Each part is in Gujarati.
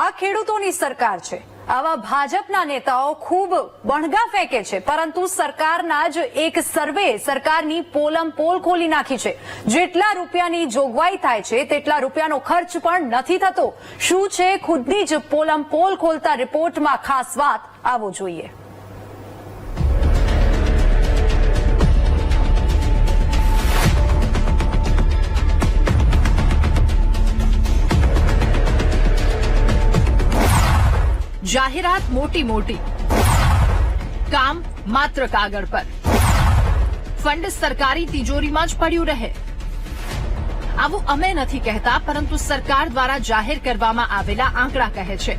આ ખેડૂતોની સરકાર છે. આવા ભાજપના નેતાઓ ખૂબ બણગા ફેંકે છે, પરંતુ સરકારના જ એક સર્વે સરકારની પોલમ પોલ ખોલી નાખી છે. જેટલા રૂપિયાની જોગવાઈ થાય છે, તેટલા રૂપિયાનો ખર્ચ પણ નથી થતો. શું છે ખુદની જ પોલમ પોલ ખોલતા રિપોર્ટમાં ખાસ વાત? આવો જોઈએ. જાહેરાત મોટી મોટી. કામ માત્ર કાગળ પર. ફંડ સરકારી તિજોરીમાં જ પડ્યું રહે. આવું અમે નથી કહેતા, પરંતુ સરકાર દ્વારા જાહેર કરવામાં આવેલા આંકડા કહે છે.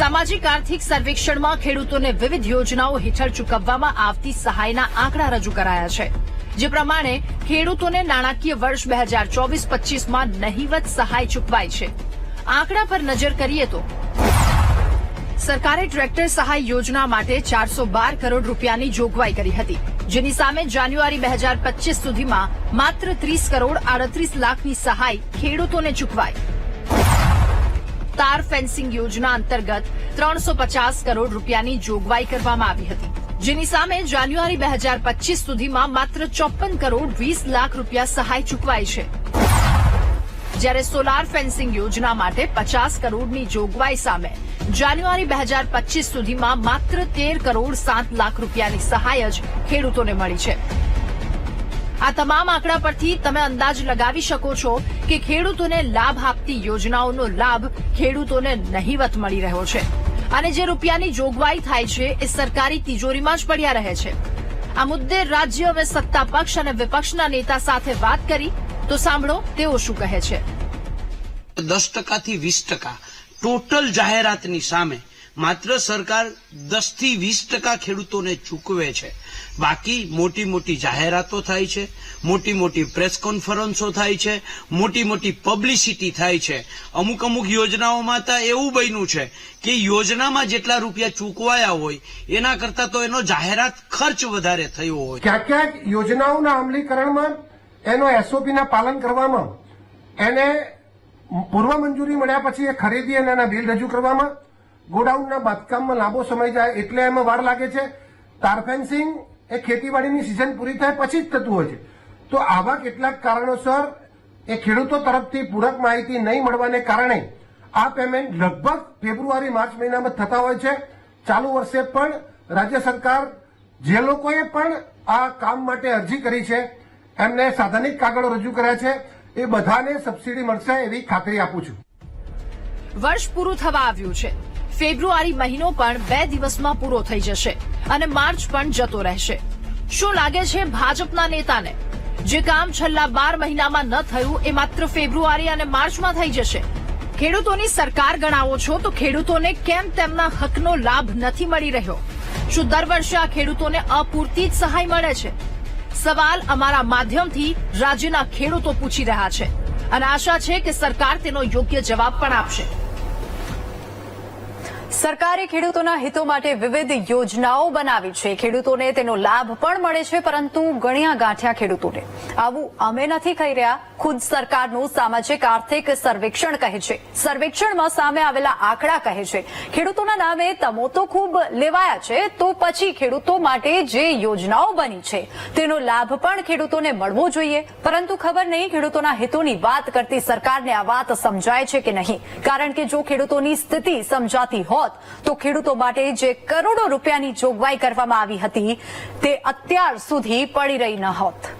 સામાજિક આર્થિક સર્વેક્ષણમાં ખેડૂતોને વિવિધ યોજનાઓ હેઠળ ચૂકવવામાં આવતી સહાયના આંકડા રજૂ કરાયા છે. જે પ્રમાણે ખેડૂતોને નાણાકીય વર્ષ બે હજાર ચોવીસ પચીસમાં નહીવત સહાય ચૂકવાય છે. આંકડા પર નજર કરીએ તો સરકારે ટ્રેક્ટર સહાય યોજના માટે ચારસો બાર કરોડ રૂપિયાની જોગવાઈ કરી હતી, જેની સામે જાન્યુઆરી બે હજાર પચીસ સુધીમાં માત્ર ત્રીસ કરોડ આડત્રીસ લાખની સહાય ખેડૂતોને ચૂકવાય તાર ફેન્સિંગ યોજના અંતર્ગત ત્રણસો પચાસ કરોડ રૂપિયાની જોગવાઈ કરવામાં આવી હતી, જેની સામે જાન્યુઆરી બે હજાર પચીસ સુધીમાં માત્ર ચોપન કરોડ વીસ લાખ રૂપિયા સહાય ચૂકવાઈ છે. જ્યારે સોલાર ફેન્સિંગ યોજના માટે પચાસ કરોડની જોગવાઈ સામે જાન્યુઆરી બે હજાર પચીસ સુધીમાં માત્ર તેર કરોડ સાત લાખ રૂપિયાની સહાય જ ખેડૂતોને મળી છે. આ તમામ આંકડા પરથી તમે અંદાજ લગાવી શકો છો કે ખેડૂતોને લાભ આપતી યોજનાઓનો લાભ ખેડૂતોને નહીવત મળી રહ્યો છે. અને જે રૂપિયાની જોગવાઈ થાય છે એ સરકારી તિજોરીમાં જ પડ્યા રહે છે. આ મુદ્દે રાજ્ય હવે સત્તા પક્ષ અને વિપક્ષના નેતા સાથે વાત કરી તો સાંભળો તેઓ શું કહે છે? દસ ટકાથી વીસ ટકા. ટોટલ જાહેરાતની સામે માત્ર સરકાર દસથી વીસ ટકા ખેડૂતોને ચૂકવે છે. બાકી મોટી મોટી જાહેરાતો થાય છે મોટી મોટી પ્રેસ કોન્ફરન્સો થાય છે મોટી મોટી પબ્લિસિટી થાય છે. અમુક અમુક યોજનાઓમાં તો એવું બન્યું છે કે યોજનામાં જેટલા રૂપિયા ચૂકવાયા હોય એના કરતા તો એનો જાહેરાત ખર્ચ વધારે થયો હોય. ક્યાંક ક્યાંક યોજનાઓના અમલીકરણમાં એનો એસઓપીના પાલન કરવામાં, એને પૂર્વ મંજૂરી મળ્યા પછી એ ખરીદી અને એના બિલ રજૂ કરવામાં, ગોડાઉનના બાંધકામમાં લાંબો સમય જાય એટલે એમાં વાર લાગે છે. તાર ફેન્સિંગ એ ખેતીવાડીની સિઝન પૂરી થાય પછી જ થતું હોય છે. તો આવા કેટલાક કારણોસર એ ખેડૂતો તરફથી પૂરક માહિતી નહીં મળવાને કારણે આ પેમેન્ટ લગભગ ફેબ્રુઆરી, માર્ચ મહિનામાં થતા હોય છે. ચાલુ વર્ષે પણ રાજ્ય સરકાર જે લોકોએ પણ આ કામ માટે અરજી કરી છે એમને સાધનિક કાગળો રજૂ કર્યા છે. એ બધાને સબસિડી મળશે એવી ખાતરી આપું છું. વર્ષ પૂરું થવા આવ્યું છે. ફેબ્રુઆરી મહિનો પણ બે દિવસમાં પૂરો થઈ જશે અને માર્ચ પણ જતો રહેશે. શું લાગે છે ભાજપના નેતાને? જે કામ છેલ્લા બાર મહિનામાં ન થયું, એ માત્ર ફેબ્રુઆરી અને માર્ચમાં થઈ જશે? ખેડૂતોની સરકાર ગણાવો છો તો ખેડૂતોને કેમ તેમના હકનો લાભ નથી મળી રહ્યો? શું દર વર્ષે આ ખેડૂતોને અપૂરતી જ સહાય મળે છે? સવાલ અમારા માધ્યમથી રાજ્યના ખેડૂતો પૂછી રહ્યા છે. અને આશા છે કે સરકાર તેનો યોગ્ય જવાબ પણ આપશે. સરકારે ખેડૂતોના હિતો માટે વિવિધ યોજનાઓ બનાવી છે. ખેડૂતોને તેનો લાભ પણ મળે છે, પરંતુ ગણ્યા ગાંઠ્યા ખેડૂતોને. આવું અમે નથી કહી રહ્યા. ખુદ સરકારનું સામાજિક આર્થિક સર્વેક્ષણ કહે છે. સર્વેક્ષણમાં સામે આવેલા આંકડા કહે છે, ખેડૂતોના નામે તમો ખૂબ લેવાયા છે, તો પછી ખેડૂતો માટે જે યોજનાઓ બની છે, તેનો લાભ પણ ખેડૂતોને મળવો જોઈએ. પરંતુ ખબર નહીં ખેડૂતોના હિતોની વાત કરતી સરકારને આ વાત સમજાય છે કે નહીં. કારણ કે જો ખેડૂતોની સ્થિતિ સમજાતી હોત, તો ખેડૂતો માટે જે કરોડો રૂપિયાની જોગવાઈ કરવામાં આવી હતી, તે અત્યાર સુધી પડી રહી ન હોત.